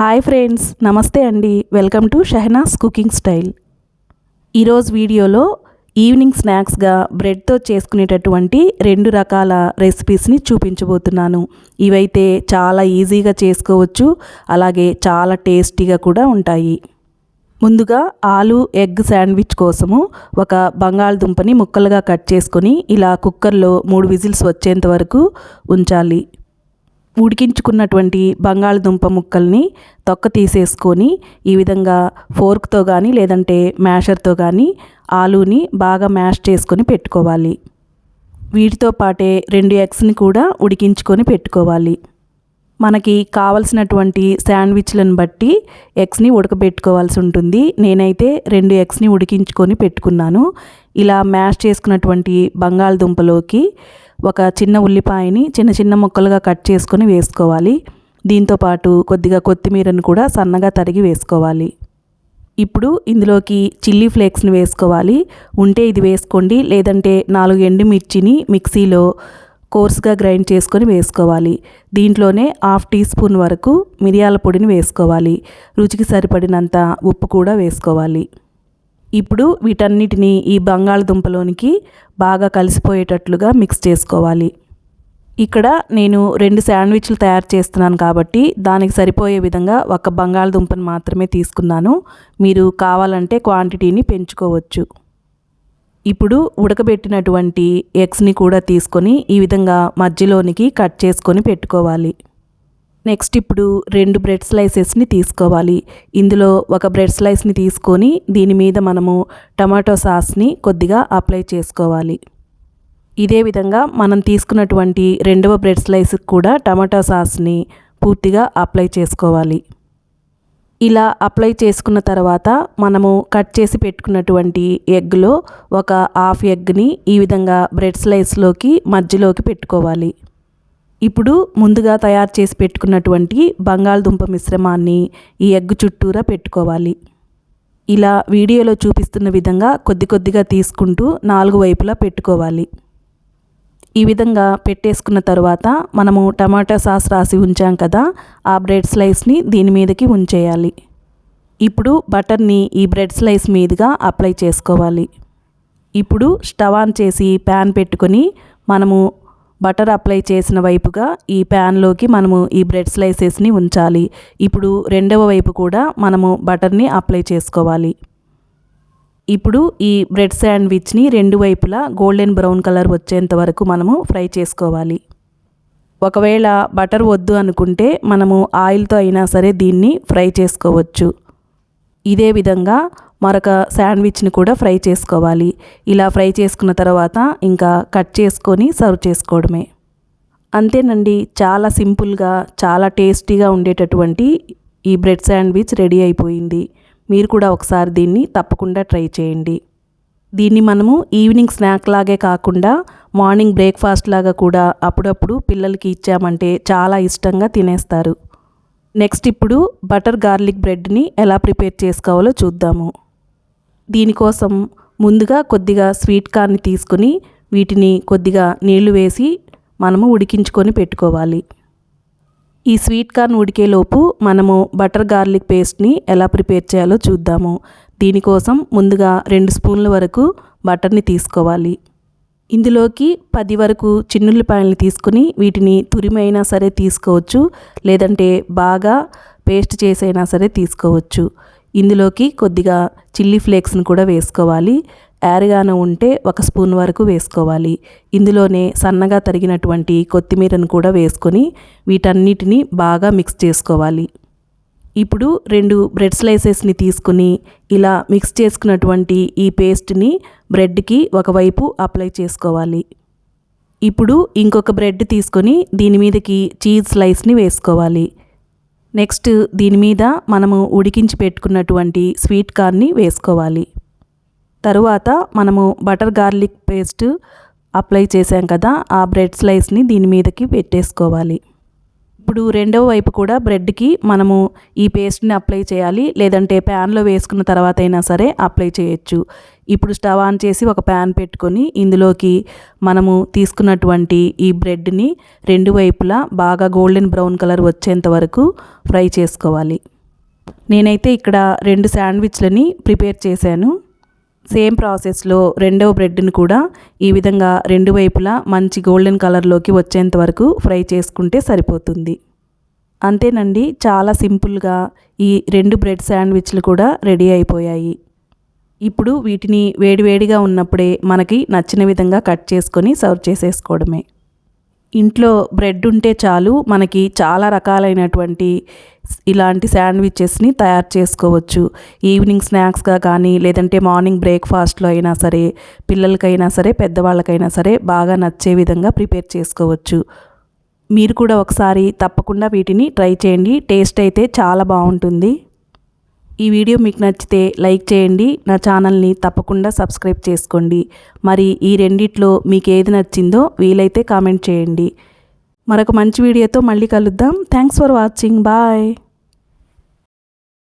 Hi friends నమస్తే అండి. Welcome to Shehnaz cooking style. ఈరోజు వీడియోలో ఈవినింగ్ స్నాక్స్గా బ్రెడ్తో చేసుకునేటటువంటి రెండు రకాల రెసిపీస్ని చూపించబోతున్నాను. ఇవైతే చాలా ఈజీగా చేసుకోవచ్చు అలాగే చాలా టేస్టీగా కూడా ఉంటాయి. ముందుగా ఆలు ఎగ్ శాండ్విచ్ కోసము ఒక బంగాళదుంపని ముక్కలుగా కట్ చేసుకొని ఇలా కుక్కర్లో మూడు విజిల్స్ వచ్చేంత వరకు ఉంచాలి. ఉడికించుకున్నటువంటి బంగాళదుంప ముక్కల్ని తొక్క తీసేసుకొని ఈ విధంగా ఫోర్క్తో కానీ లేదంటే మ్యాషర్తో కానీ ఆలూని బాగా మ్యాష్ చేసుకొని పెట్టుకోవాలి. వీటితో పాటే రెండు ఎగ్స్ని కూడా ఉడికించుకొని పెట్టుకోవాలి. మనకి కావలసినటువంటి శాండ్విచ్లను బట్టి ఎగ్స్ని ఉడకబెట్టుకోవాల్సి ఉంటుంది. నేనైతే రెండు ఎగ్స్ని ఉడికించుకొని పెట్టుకున్నాను. ఇలా మ్యాష్ చేసుకున్నటువంటి బంగాళదుంపలోకి ఒక చిన్న ఉల్లిపాయని చిన్న చిన్న ముక్కలుగా కట్ చేసుకొని వేసుకోవాలి. దీంతోపాటు కొద్దిగా కొత్తిమీరను కూడా సన్నగా తరిగి వేసుకోవాలి. ఇప్పుడు ఇందులోకి చిల్లీ ఫ్లేక్స్ని వేసుకోవాలి. ఉంటే ఇది వేసుకోండి లేదంటే నాలుగు ఎండుమిర్చిని మిక్సీలో కోర్స్గా గ్రైండ్ చేసుకొని వేసుకోవాలి. దీంట్లోనే హాఫ్ టీ స్పూన్ వరకు మిరియాల పొడిని వేసుకోవాలి. రుచికి సరిపడినంత ఉప్పు కూడా వేసుకోవాలి. ఇప్పుడు వీటన్నిటిని ఈ బంగాళదుంపలోనికి బాగా కలిసిపోయేటట్లుగా మిక్స్ చేసుకోవాలి. ఇక్కడ నేను రెండు శాండ్విచ్లు తయారు చేస్తున్నాను కాబట్టి దానికి సరిపోయే విధంగా ఒక బంగాళదుంపను మాత్రమే తీసుకున్నాను. మీరు కావాలంటే క్వాంటిటీని పెంచుకోవచ్చు. ఇప్పుడు ఉడకబెట్టినటువంటి ఎగ్స్ని కూడా తీసుకొని ఈ విధంగా మధ్యలోనికి కట్ చేసుకొని పెట్టుకోవాలి. నెక్స్ట్ ఇప్పుడు రెండు బ్రెడ్ స్లైసెస్ని తీసుకోవాలి. ఇందులో ఒక బ్రెడ్ స్లైస్ని తీసుకొని దీని మీద మనము టమాటో సాస్ని కొద్దిగా అప్లై చేసుకోవాలి. ఇదే విధంగా మనం తీసుకున్నటువంటి రెండవ బ్రెడ్ స్లైస్కి కూడా టమాటో సాస్ని పూర్తిగా అప్లై చేసుకోవాలి. ఇలా అప్లై చేసుకున్న తర్వాత మనము కట్ చేసి పెట్టుకున్నటువంటి ఎగ్లో ఒక హాఫ్ ఎగ్ని ఈ విధంగా బ్రెడ్ స్లైస్లోకి మధ్యలోకి పెట్టుకోవాలి. ఇప్పుడు ముందుగా తయారు చేసి పెట్టుకున్నటువంటి బంగాళదుంప మిశ్రమాన్ని ఈ ఎగ్ చుట్టూరా పెట్టుకోవాలి. ఇలా వీడియోలో చూపిస్తున్న విధంగా కొద్ది కొద్దిగా తీసుకుంటూ నాలుగు వైపులా పెట్టుకోవాలి. ఈ విధంగా పెట్టేసుకున్న తర్వాత మనము టమాటా సాస్ రాసి ఉంచాం కదా ఆ బ్రెడ్ స్లైస్ని దీని మీదకి ఉంచేయాలి. ఇప్పుడు బటర్ని ఈ బ్రెడ్ స్లైస్ మీదుగా అప్లై చేసుకోవాలి. ఇప్పుడు స్టవ్ ఆన్ చేసి ప్యాన్ పెట్టుకొని మనము బటర్ అప్లై చేసిన వైపుగా ఈ ప్యాన్లోకి మనము ఈ బ్రెడ్ స్లైసెస్ని ఉంచాలి. ఇప్పుడు రెండవ వైపు కూడా మనము బటర్ని అప్లై చేసుకోవాలి. ఇప్పుడు ఈ బ్రెడ్ శాండ్విచ్ని రెండు వైపులా గోల్డెన్ బ్రౌన్ కలర్ వచ్చేంత వరకు మనము ఫ్రై చేసుకోవాలి. ఒకవేళ బటర్ వద్దు అనుకుంటే మనము ఆయిల్తో అయినా సరే దీన్ని ఫ్రై చేసుకోవచ్చు. ఇదే విధంగా మరొక శాండ్విచ్ని కూడా ఫ్రై చేసుకోవాలి. ఇలా ఫ్రై చేసుకున్న తర్వాత ఇంకా కట్ చేసుకొని సర్వ్ చేసుకోవడమే. అంతేనండి చాలా సింపుల్గా చాలా టేస్టీగా ఉండేటటువంటి ఈ బ్రెడ్ శాండ్విచ్ రెడీ అయిపోయింది. మీరు కూడా ఒకసారి దీన్ని తప్పకుండా ట్రై చేయండి. దీన్ని మనము ఈవినింగ్ స్నాక్ లాగే కాకుండా మార్నింగ్ బ్రేక్ఫాస్ట్ లాగా కూడా అప్పుడప్పుడు పిల్లలకి ఇచ్చామంటే చాలా ఇష్టంగా తినేస్తారు. నెక్స్ట్ ఇప్పుడు బటర్ గార్లిక్ బ్రెడ్ని ఎలా ప్రిపేర్ చేసుకోవాలో చూద్దాము. దీనికోసం ముందుగా కొద్దిగా స్వీట్ కార్న్ని తీసుకొని వీటిని కొద్దిగా నీళ్ళు వేసి మనము ఉడికించుకొని పెట్టుకోవాలి. ఈ స్వీట్ కార్న్ ఉడికేలోపు మనము బటర్ గార్లిక్ పేస్ట్ని ఎలా ప్రిపేర్ చేయాలో చూద్దాము. దీనికోసం ముందుగా రెండు స్పూన్ల వరకు బటర్ని తీసుకోవాలి. ఇందులోకి పది వరకు చిన్నుల్లిపాయలని తీసుకుని వీటిని తురిమైనా సరే తీసుకోవచ్చు లేదంటే బాగా పేస్ట్ చేసైనా సరే తీసుకోవచ్చు. ఇందులోకి కొద్దిగా చిల్లీ ఫ్లేక్స్ని కూడా వేసుకోవాలి. యారగాన ఉంటే ఒక స్పూన్ వరకు వేసుకోవాలి. ఇందులోనే సన్నగా తరిగినటువంటి కొత్తిమీరను కూడా వేసుకొని వీటన్నిటిని బాగా మిక్స్ చేసుకోవాలి. ఇప్పుడు రెండు బ్రెడ్ స్లైసెస్ని తీసుకుని ఇలా మిక్స్ చేసుకున్నటువంటి ఈ పేస్ట్ని బ్రెడ్కి ఒకవైపు అప్లై చేసుకోవాలి. ఇప్పుడు ఇంకొక బ్రెడ్ తీసుకొని దీని మీదకి చీజ్ స్లైస్ని వేసుకోవాలి. నెక్స్ట్ దీని మీద మనము ఉడికించి పెట్టుకున్నటువంటి స్వీట్ కార్న్ని వేసుకోవాలి. తరువాత మనము బటర్ గార్లిక్ పేస్ట్ అప్లై చేసాం కదా ఆ బ్రెడ్ స్లైస్ని దీని మీదకి పెట్టేసుకోవాలి. ఇప్పుడు రెండవ వైపు కూడా బ్రెడ్కి మనము ఈ పేస్ట్ని అప్లై చేయాలి. లేదంటే ప్యాన్లో వేసుకున్న తర్వాత అయినా సరే అప్లై చేయొచ్చు. ఇప్పుడు స్టవ్ ఆన్ చేసి ఒక ప్యాన్ పెట్టుకొని ఇందులోకి మనము తీసుకున్నటువంటి ఈ బ్రెడ్ని రెండు వైపులా బాగా గోల్డెన్ బ్రౌన్ కలర్ వచ్చేంత వరకు ఫ్రై చేసుకోవాలి. నేనైతే ఇక్కడ రెండు శాండ్విచ్లని ప్రిపేర్ చేశాను. సేమ్ ప్రాసెస్లో రెండవ బ్రెడ్ని కూడా ఈ విధంగా రెండు వైపులా మంచి గోల్డెన్ కలర్లోకి వచ్చేంత వరకు ఫ్రై చేసుకుంటే సరిపోతుంది. అంతేనండి చాలా సింపుల్గా ఈ రెండు బ్రెడ్ శాండ్విచ్లు కూడా రెడీ అయిపోయాయి. ఇప్పుడు వీటిని వేడివేడిగా ఉన్నప్పుడే మనకి నచ్చిన విధంగా కట్ చేసుకొని సర్వ్ చేసేసుకోవడమే. ఇంట్లో బ్రెడ్ ఉంటే చాలు మనకి చాలా రకాలైనటువంటి ఇలాంటి శాండ్విచెస్ని తయారు చేసుకోవచ్చు. ఈవినింగ్ స్నాక్స్గా కానీ లేదంటే మార్నింగ్ బ్రేక్ఫాస్ట్లో అయినా సరే పిల్లలకైనా సరే పెద్దవాళ్ళకైనా సరే బాగా నచ్చే విధంగా ప్రిపేర్ చేసుకోవచ్చు. మీరు కూడా ఒకసారి తప్పకుండా వీటిని ట్రై చేయండి. టేస్ట్ అయితే చాలా బాగుంటుంది. ఈ వీడియో మీకు నచ్చితే లైక్ చేయండి. నా ఛానల్ని తప్పకుండా సబ్స్క్రైబ్ చేసుకోండి. మరి ఈ రెండిట్లో మీకు ఏది నచ్చిందో వీలైతే కామెంట్ చేయండి. మరొక మంచి వీడియోతో మళ్ళీ కలుద్దాం. Thanks for watching bye